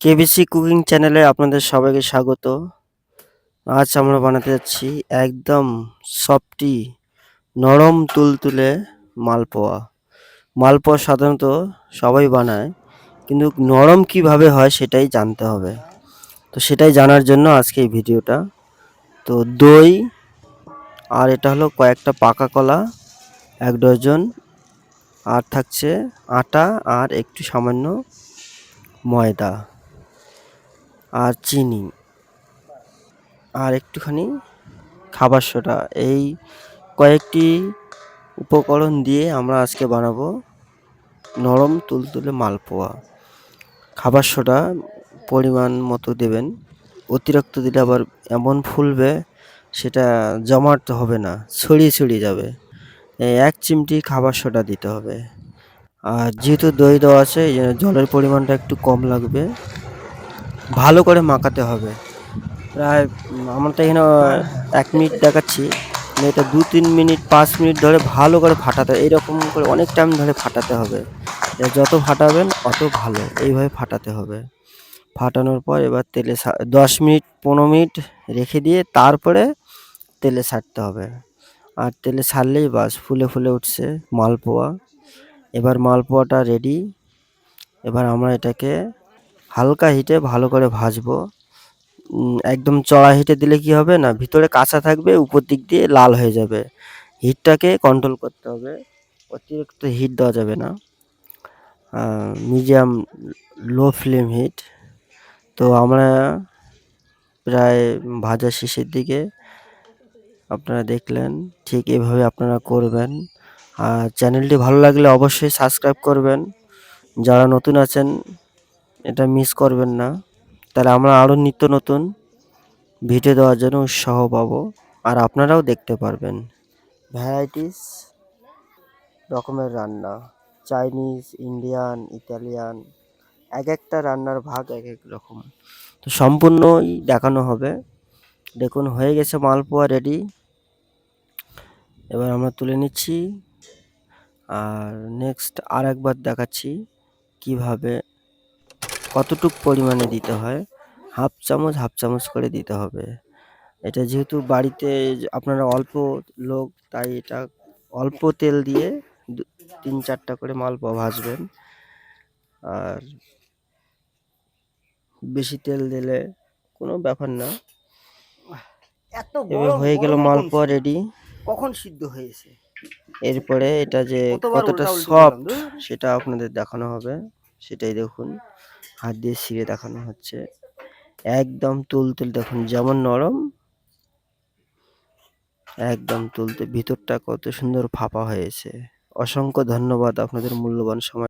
KBC cooking চ্যানেলে আপনাদের সবাইকে স্বাগত। আজ আমরা বানাতে যাচ্ছি একদম সফটি নরম তুলতুলে মালপোয়া। মালপোয়া সাধারণত সবাই বানায়, কিন্তু নরম কীভাবে হয় সেটাই জানতে হবে। তো সেটাই জানার জন্য আজকে এই ভিডিওটা। তো দই, আর এটা হলো কয়েকটা পাকা কলা, এক ডজন, আর থাকছে আটা, আর একটু সামান্য ময়দা। আর চিনি। আর একটুখানি খাবার সোডা। এই কয়েকটি উপকরণ দিয়ে আমরা আজকে বানাবো নরম তুলতুলে মালপোয়া। খাবার সোডা পরিমাণ মতো দেবেন। অতিরিক্ত দিলে আবার এমন ফুলবে, সেটা জমাট হবে না, ছড়িয়ে ছড়িয়ে যাবে। এক চিমটি খাবার সোডা দিতে হবে। আর যেহেতু দই দেওয়া আছে জলের পরিমাণটা একটু কম লাগবে। ভালো করে মাখাতে হবে। প্রায় আমরা তো এখানে এক মিনিট দেখাচ্ছি। এটা দু, তিন মিনিট, পাঁচ মিনিট ধরে ভালো করে ফাটাতে, এইরকম করে অনেক টাইম ধরে ফাটাতে হবে। যত ফাটাবেন, অত ভালো। এইভাবে ফাটাতে হবে। ফাটানোর পর এবার তেলে দশ মিনিট, পনেরো মিনিট রেখে দিয়ে তারপরে তেলে ছাড়তে হবে। আর তেলে ছাড়লেই বাস, ফুলে ফুলে উঠছে মালপোয়া। এবার মালপোয়াটা রেডি এবার আমরা এটাকে হালকা হিটে ভালো করে ভাজবো। একদম চড়া হিটে দিলে কি হবে না? ভিতরে কাঁচা থাকবে, উপর দিক দিয়ে লাল হয়ে যাবে। হিটটাকে কন্ট্রোল করতে হবে। অতিরিক্ত হিট দেওয়া যাবে না। মিডিয়াম লো ফ্লেম হিট তো আমরা প্রায় ভাজা শেষের দিকে আপনারা দেখলেন, ঠিক এভাবে আপনারা করবেন। আর চ্যানেলটি ভালো লাগলে অবশ্যই সাবস্ক্রাইব করবেন। যারা নতুন আছেন এটা মিস করবেন না। তাহলে আমরা আরও নিত্য নতুন ভিডিও দেওয়ার জন্য উৎসাহ পাবো। আর আপনারাও দেখতে পারবেন। ভ্যারাইটিস রকমের রান্না। চাইনিজ ইন্ডিয়ান ইতালিয়ান এক একটা রান্নার ভাগ এক এক রকম। তো সম্পূর্ণই দেখানো হবে। দেখুন, হয়ে গেছে মালপোয়া রেডি এবার আমরা তুলে নিচ্ছি। আর নেক্সট আর একবার দেখাচ্ছি কীভাবে কতটুক পরিমাণে দিতে হয়? হাফ চামচ হাফ চামচ করে দিতে হবে। এটা যেহেতু বাড়িতে আপনারা অল্প লোক তাই এটা অল্প তেল দিয়ে তিন চারটা করে মালপোয়া ভাজবেন। আর বেশি তেল দিলে কোনো ব্যাপার না। এত এবার হয়ে গেল মালপোয়া রেডি কখন সিদ্ধ হয়েছে? এরপরে এটা যে কতটা সফট সেটা আপনাদের দেখানো হবে। সেটাই দেখুন। হাত দিয়ে ছিঁড়ে দেখানো হচ্ছে। একদম তুলতুল দেখুন যেমন নরম, একদম তুলতে ভিতরটা কত সুন্দর ফাঁপা হয়েছে। অসংখ্য ধন্যবাদ আপনাদের মূল্যবান সময়।